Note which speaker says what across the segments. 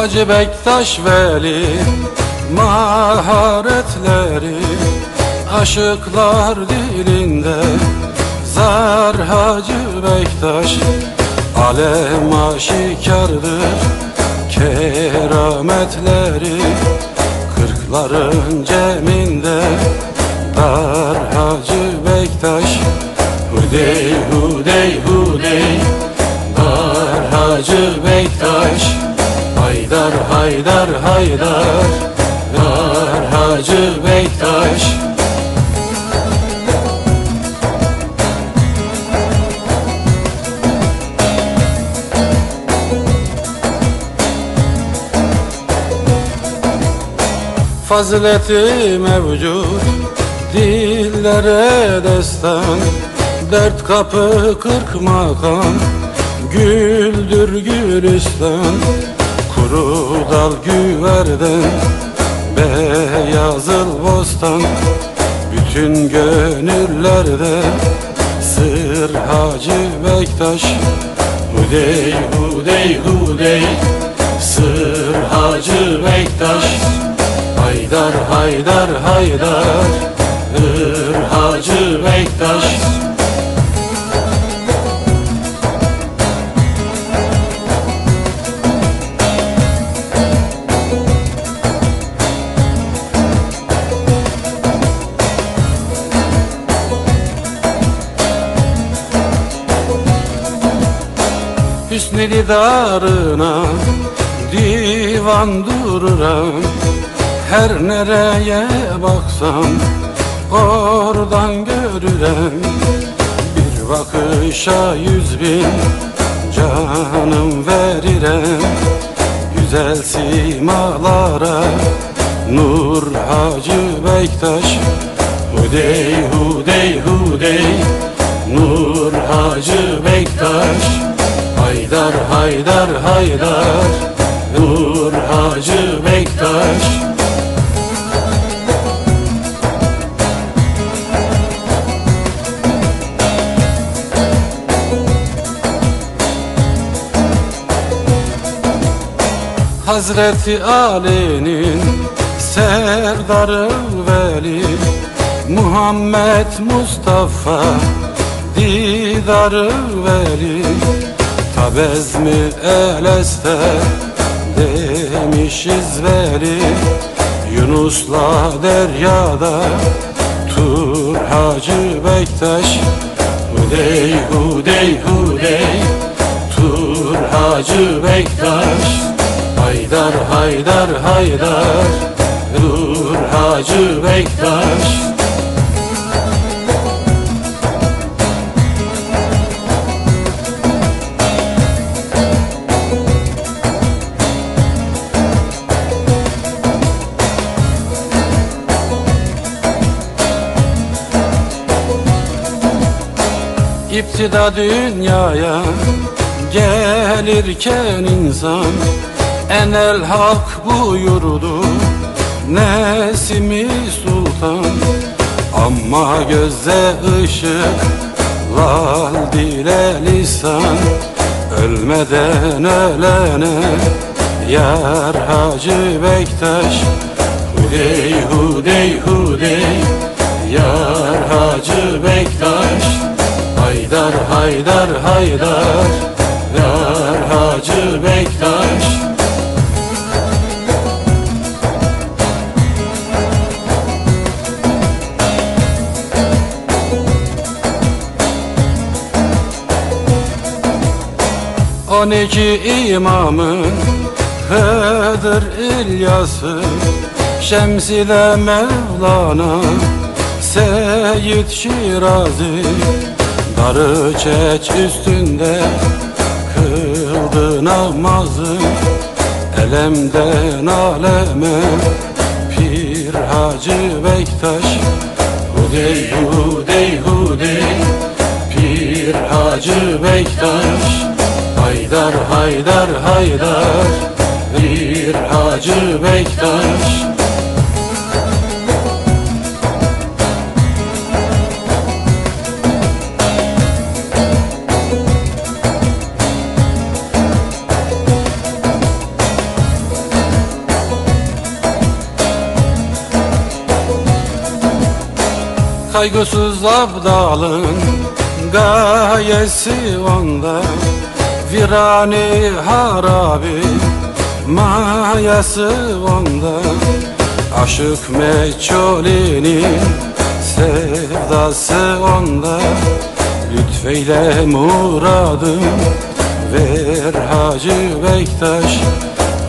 Speaker 1: Hacı Bektaş Veli maharetleri Aşıklar dilinde zar Hacı Bektaş Alem aşikardır kerametleri Kırkların ceminde dar Hacı Bektaş Hudey hudey hudey Dar Hacı Bektaş Haydar haydar haydar Dar Hacı Bektaş. Fazileti mevcut Dillere destan. Dert kapı kırk makam Güldür gülistan Kuru dal güverden Beyazıl bostan. Bütün gönüllerde Sır Hacı Bektaş. Hudey hudey hudey Sır Hacı Bektaş. Haydar haydar haydar Hır Hacı Bektaş Hüsnü didarına divan dururam. Her nereye baksam oradan görürem. Bir bakışa yüz bin canım verirem. Güzel simalara Nur Hacı Bektaş. Hudey hudey hudey. Nur Hacı Bektaş Haydar haydar haydar Nur Hacı Bektaş Hazreti Ali'nin serdarı veli Muhammed Mustafa didarı veli Tabez mi eleste demişiz veli? Yunus'la deryada Tur Hacı Bektaş. Hudey hudey hudey. Tur Hacı Bektaş. Haydar haydar haydar. Dur Hacı Bektaş İptida dünyaya gelirken insan Enel hak buyurdu Nesimi Sultan. Ama göze ışık Lal dile lisan Ölmeden ölene Yar Hacı Bektaş. Hudey hudey hudey Yar Hacı Bektaş Haydar haydar haydar Yar Hacı Bektaş. On iki imamın Hıdır İlyas'ı Şems ile Mevlana Seyyid Şirazi Darı çeç üstünde Kıldı namazı Elemden aleme Pir Hacı Bektaş. Hudey hudey hudey Pir Hacı Bektaş. Haydar haydar haydar Bir Hacı Bektaş Kaygısız abdalın gayesi onda. Virani harabi mayası onda. Aşık meçhulinin sevdası onda. Lütfeyle muradım ver Hacı Bektaş.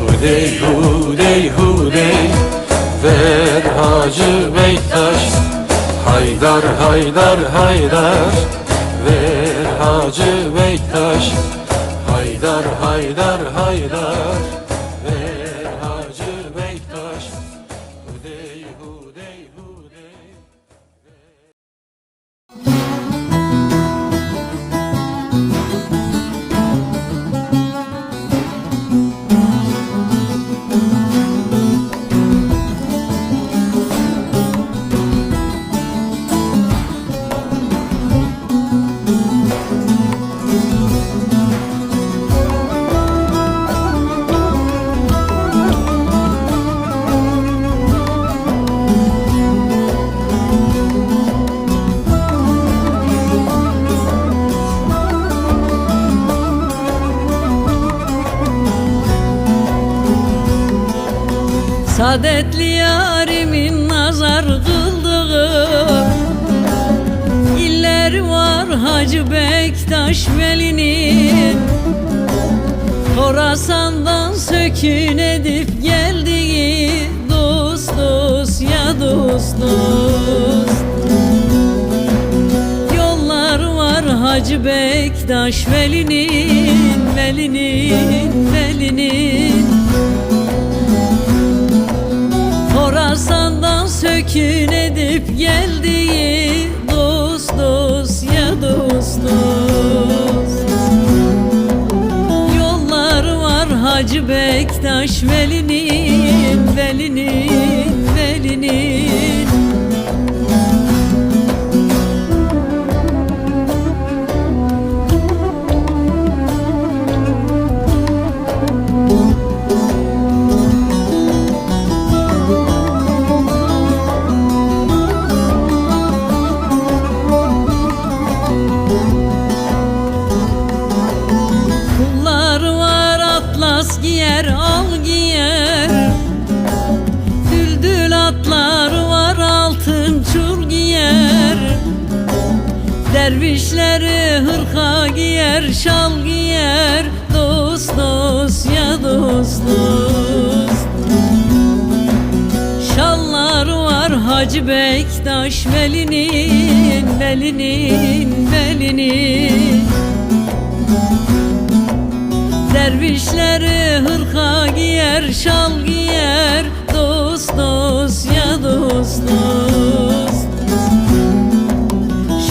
Speaker 1: Hudey hudey hudey ver Hacı Bektaş Haydar haydar haydar ver Hacı Bektaş. Haydar haydar haydar
Speaker 2: Saadetli yarimin nazar kıldığı İller var Hacı Bektaş Veli'nin. Horasan'dan sökün edip geldiği Dost dost ya dost dost. Yollar var Hacı Bektaş Veli'nin Veli'nin Veli'nin Sökün edip geldiği Dost dost ya dost dost. Yollar var Hacı Bektaş Veli'nin Veli'nin Veli'nin Bektaş Veli'nin Veli'nin Veli'nin. Dervişleri hırka giyer, şal giyer Dost dost ya dost dost.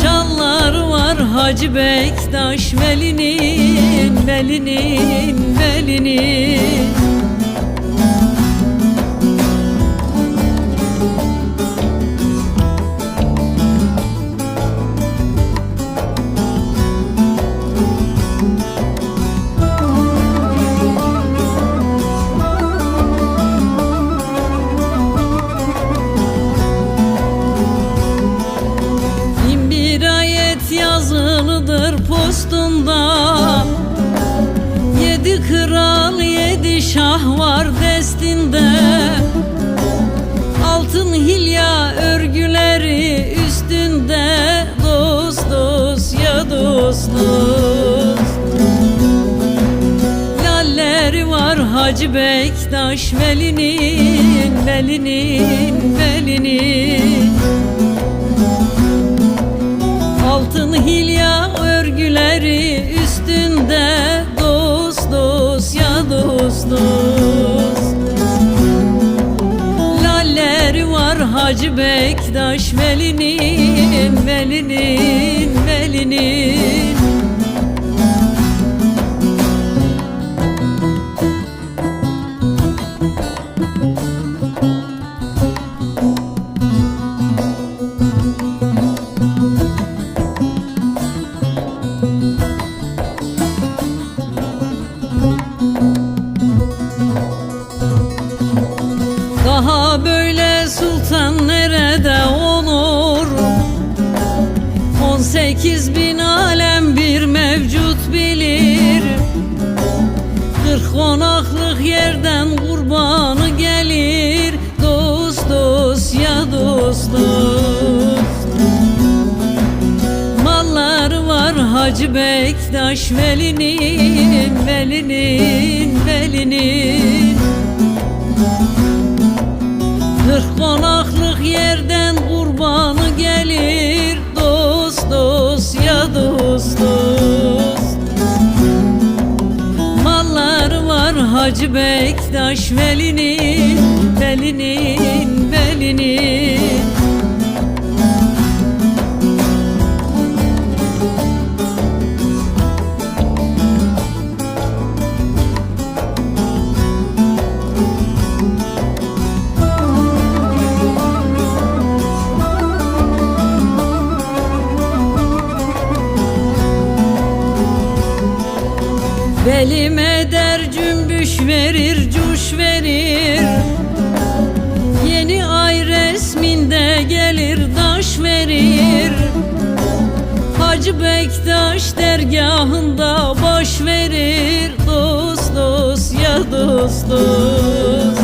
Speaker 2: Şallar var Hacı Bektaş Veli'nin Veli'nin Veli'nin ya dost dost Lalleri var Hacı Bektaş Veli'nin Veli'nin Veli'nin. Altın hilya örgüleri üstünde Dost dost ya dost dost. Lalleri var Hacı Bektaş Veli'nin Veli'nin Veli'nin Sekiz bin alem bir mevcut bilir. Kırk konaklık yerden kurbanı gelir. Dost dost ya dost dost. Malları var Hacı Bektaş Veli'nin Veli'nin Veli'nin. Kırk konaklık yerden kurbanı Hacı Bektaş Veli'nin Veli'nin Veli'nin cümbüş verir cuş verir. Yeni ay resminde gelir daş verir. Hacı Bektaş dergahında baş verir. Dost dost ya dost dost.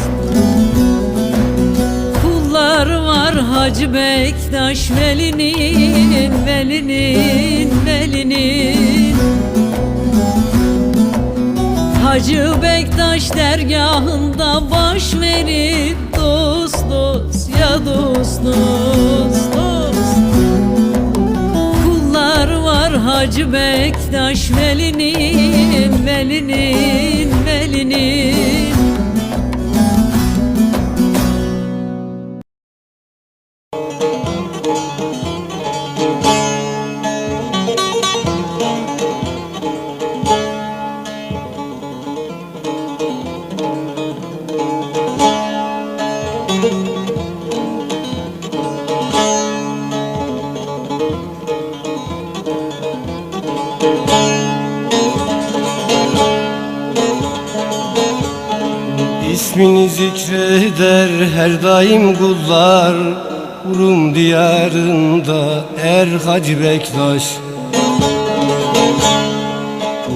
Speaker 2: Kullar var Hacı Bektaş Veli'nin Veli'nin Veli'nin. Hacı Bektaş dergahında baş verip dost dost ya dost dost dost. Kullar var Hacı Bektaş Veli'nin Veli'nin Veli'nin
Speaker 3: kullar Rum diyarında er Hacı Bektaş.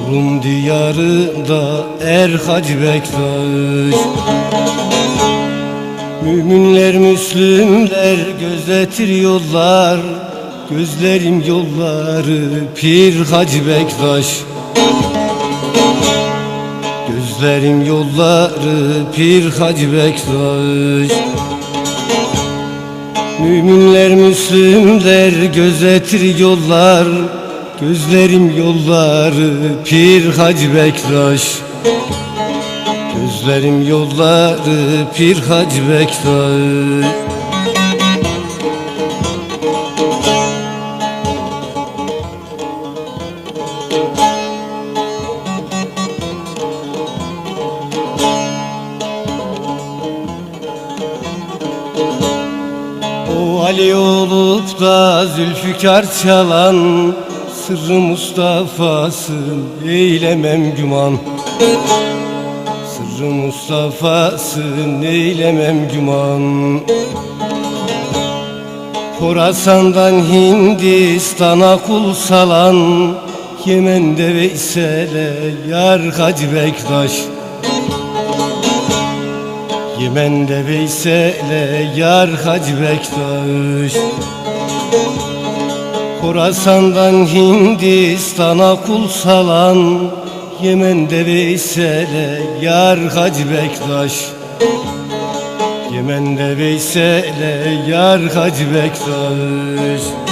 Speaker 3: Rum diyarında er Hacı Bektaş. Müminler, Müslümler gözetir yollar Gözlerim yolları Pir Hacı Bektaş. Gözlerim yolları Pir Hacı Bektaş Müminler, Müslümler gözetir yollar. Gözlerim yolları Pir Hacı Bektaş. Gözlerim yolları Pir Hacı Bektaş olup da Zülfikar çalan Sırrı Mustafa'sın eylemem güman. Sırrı Mustafa'sın eylemem güman. Horasan'dan Hindistan'a kul salan Yemen'de Veysel'e yar Hacı Bektaş Yemen'de Veysel'e yar Hacı Bektaş. Horasan'dan Hindistan'a kul salan Yemen'de Veysel'e yar Hacı Bektaş. Yemen'de Veysel'e yar Hacı Bektaş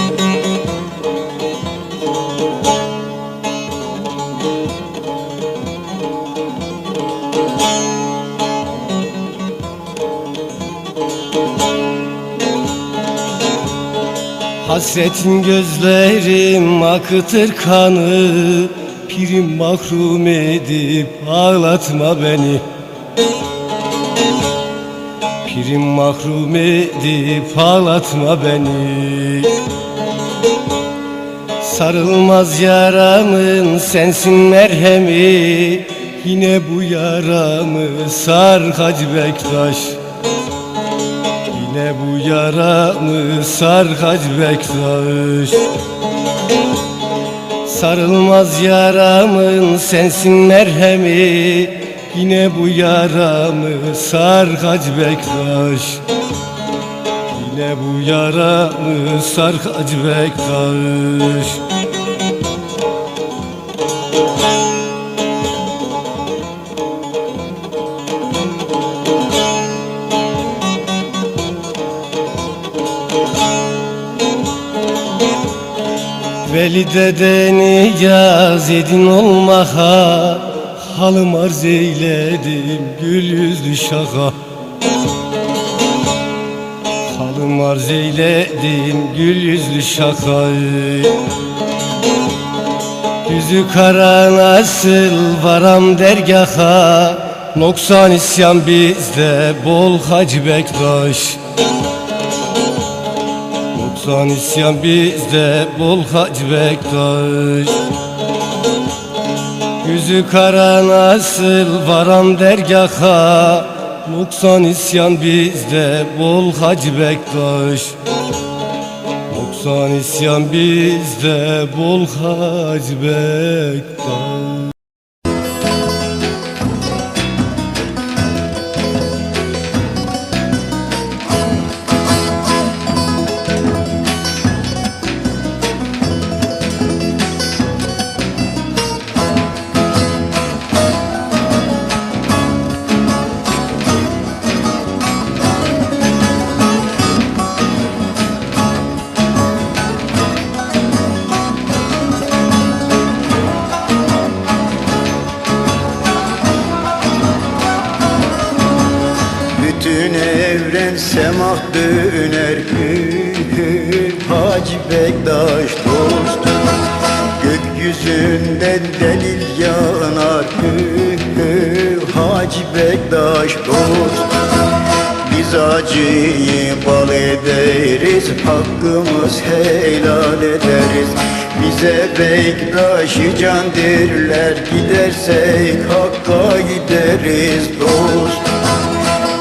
Speaker 3: Hasretin gözlerim akıtır kanı. Pirim mahrum edip ağlatma beni. Pirim mahrum edip ağlatma beni. Sarılmaz yaramın sensin merhemi. Yine bu yaramı sar Hacı Bektaş Yine bu yaramı sar Hacı Bektaş Sarılmaz yaramın sensin merhemi. Yine bu yaramı sar Hacı Bektaş Yine bu yaramı sar Hacı Bektaş Veli dedeni yaz edin olmaha Halım arz eyledim gül yüzlü şaha. Halım arz eyledim gül yüzlü şaka Yüzü kara nasıl varam dergaha Noksan isyan bizde bol Hacı Bektaş Noksan isyan bizde bol Hacı Bektaş. Yüzü kara nasıl varam dergaha Noksan isyan bizde bol Hacı Bektaş. Noksan isyan bizde bol Hacı Bektaş
Speaker 4: Bektaş'ı can derler Gidersek Hakk'a gideriz dost.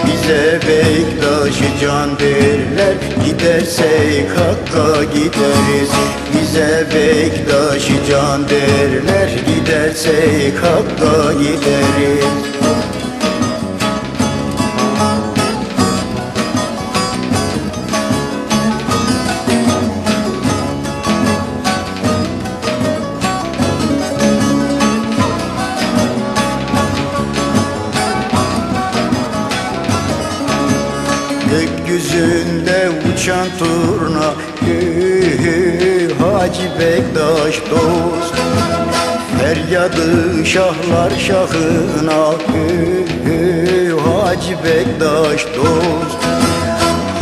Speaker 4: Bize Bektaş'ı can derler Gidersek Hakk'a gideriz. Bize Bektaş'ı can derler Gidersek Hakk'a gideriz şahlar şahına Hü hü Hacı Bektaş dost.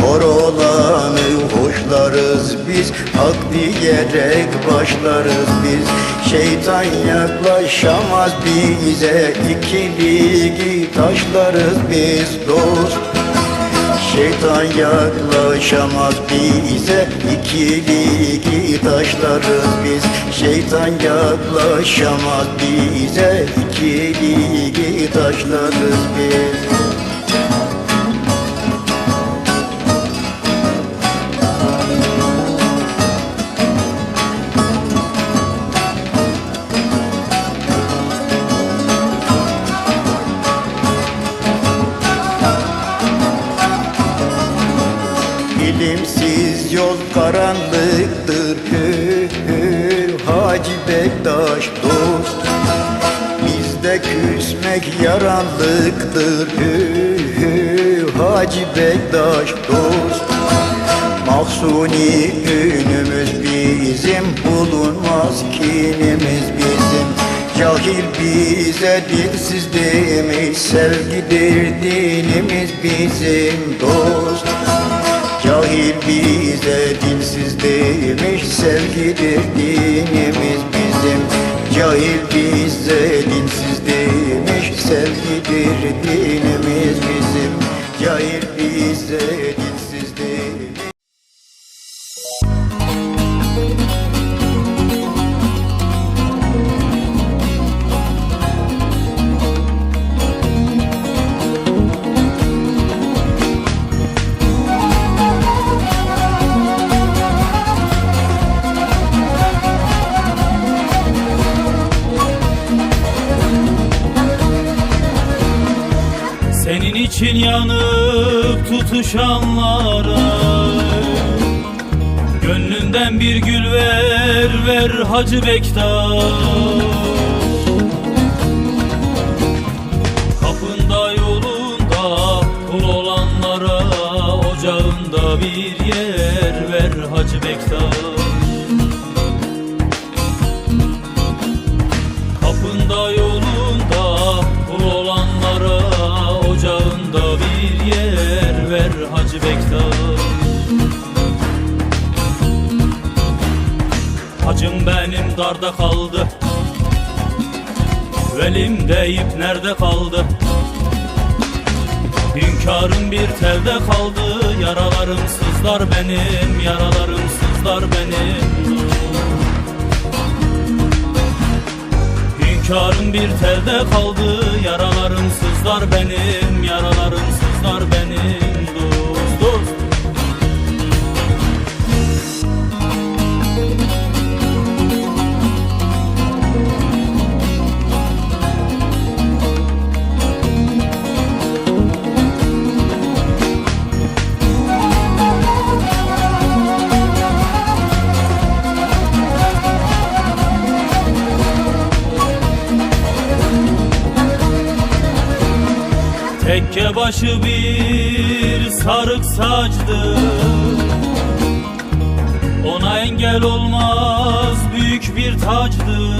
Speaker 4: Hor olanı hoşlarız biz Hak diyerek başlarız biz. Şeytan yaklaşamaz bize İkiligi taşlarız biz dost Şeytan yaklaşamaz bize İkili taşlarız biz. Şeytan yaklaşamaz bize İkili taşlarız biz Mahsuni günümüz bizim Bulunmaz kinimiz bizim. Cahil bize dilsiz demiş Sevgidir dinimiz bizim dost. Cahil bize dilsiz demiş Sevgidir dinimiz bizim. Cahil bize dilsiz demiş Sevgidir dinimiz bizim. Cahil bize
Speaker 5: yanıp tutuşanlara. Gönlünden bir gül ver ver Hacı Bektaş. Kapında yolunda kul olanlara Ocağında bir yer ver Hacı Bektaş Hacı Bektaş. Hacım benim darda kaldı. Elimde ip nerede kaldı? Hünkârım bir telde kaldı. Yaralarım sızlar benim Yaralarım sızlar benim. Hünkârım bir telde kaldı. Yaralarım sızlar benim Yaralarım Tekke başı bir sarık saçtı. Ona engel olmaz büyük bir tacdı.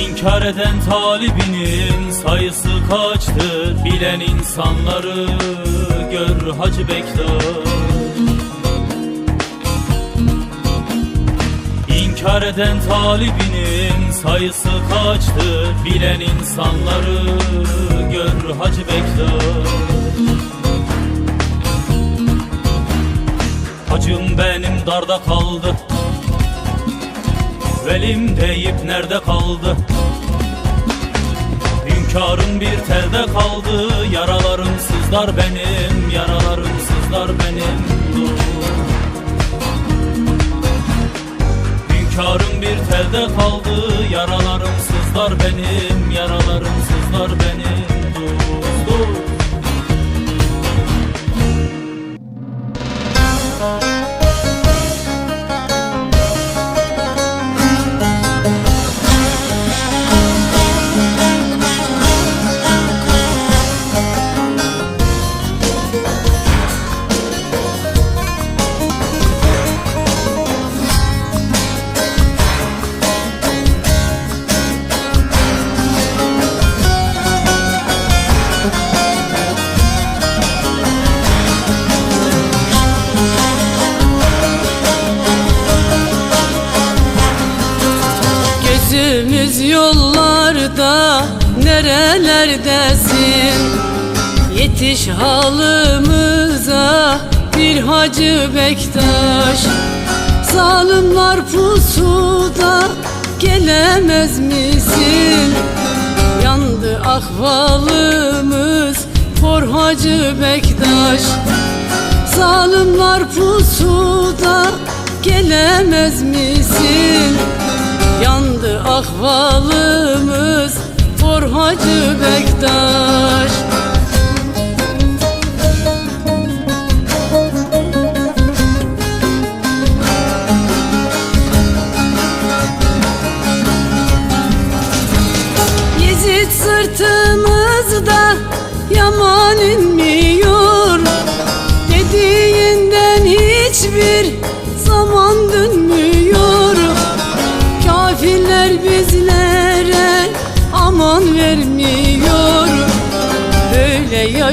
Speaker 5: İnkar eden talibinin sayısı kaçtır? Bilen insanları gör Hacı Bektaş İnkar eden talibinin sayısı kaçtır? Bilen insanları gör Hacı Bektaş. Hacım benim darda kaldı. Elimde ip nerede kaldı? Hünkârım bir telde kaldı. Yaralarım sızlar benim Yaralarım sızlar benim Hünkârım bir telde kaldı. Yaralarım sızlar benim Yaralarım sızlar benim. Dost dost
Speaker 3: nerelerdesin Yetiş halımıza bir Hacı Bektaş Zalimler pusuda gelemez misin? Yandı ahvalımız for Hacı Bektaş Zalimler pusuda gelemez misin? Yandı ahvalımız for Hacı Bektaş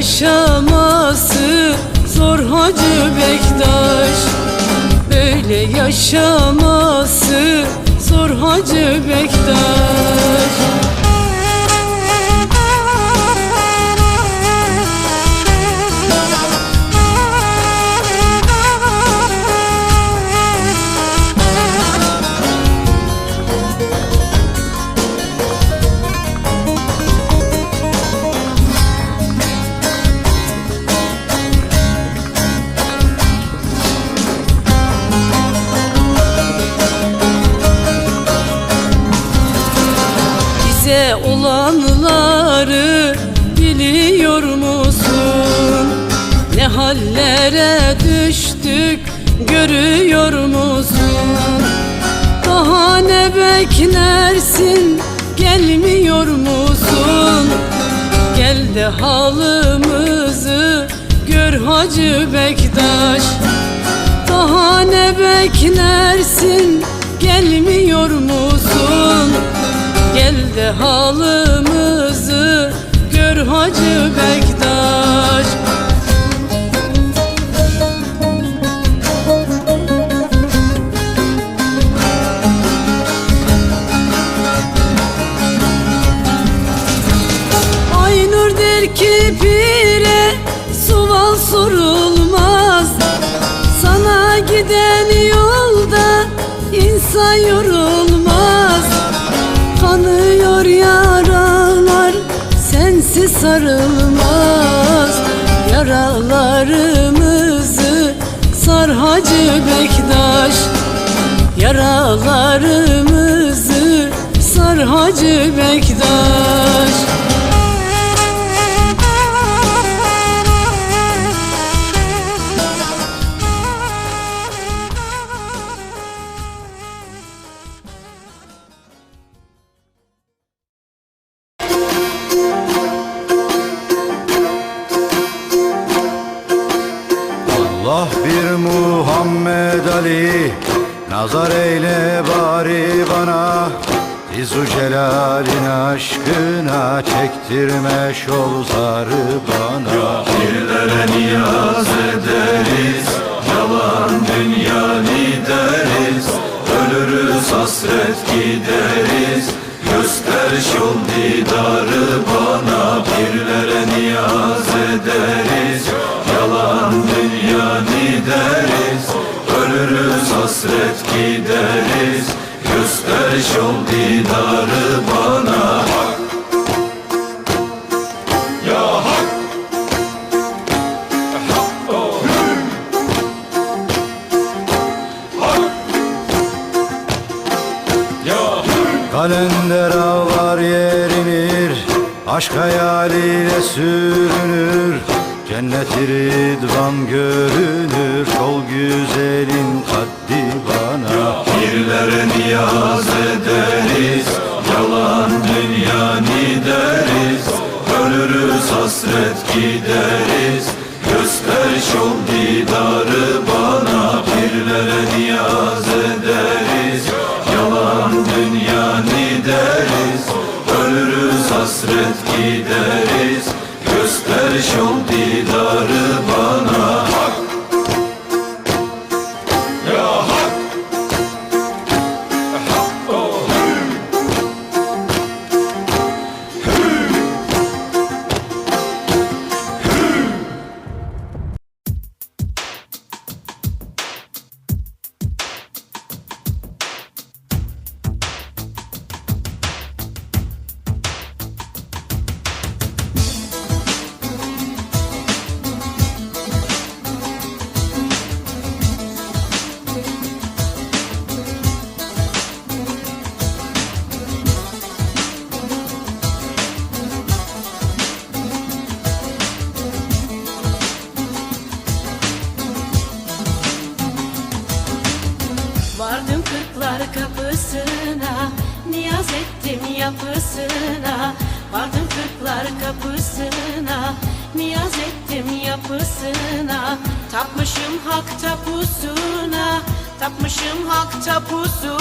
Speaker 3: yaşaması zor Hacı Bektaş. Böyle yaşaması zor Hacı Bektaş hallere düştük görüyor musun? Daha ne beklersin gelmiyor musun? Gel de halımızı gör Hacı Bektaş Daha ne beklersin gelmiyor musun? Gel de halımızı gör Hacı Bektaş insan yorulmaz. Kanıyor yaralar sensiz sarılmaz. Yaralarımızı sar Hacı Bektaş. Yaralarımızı sar Hacı Bektaş
Speaker 6: Allah bir Muhammed Ali Nazar eyle bari bana. İzu celalin aşkına Çektirme şol zarı bana. Pirlere niyaz ederiz Yalan dünya lideriz. Ölürüz hasret gideriz Göster şol didarı bana. Pirlere niyaz ederiz Yalan dünya lideriz Ölürüz hasret gideriz. Göster şol didarı bana. Ya hak. Kalender ağlar yerinir Aşk hayaliyle sürünür Cennet ridvan görünür Şol güzelin kaddi bana. Pirlere niyaz ederiz Yalan dünya deriz. Ölürüz hasret gideriz Göster şol didarı bana. Pirlere niyaz ederiz Yalan dünya deriz. Ölürüz hasret gideriz Göster şol didarı bana
Speaker 7: Tapmışım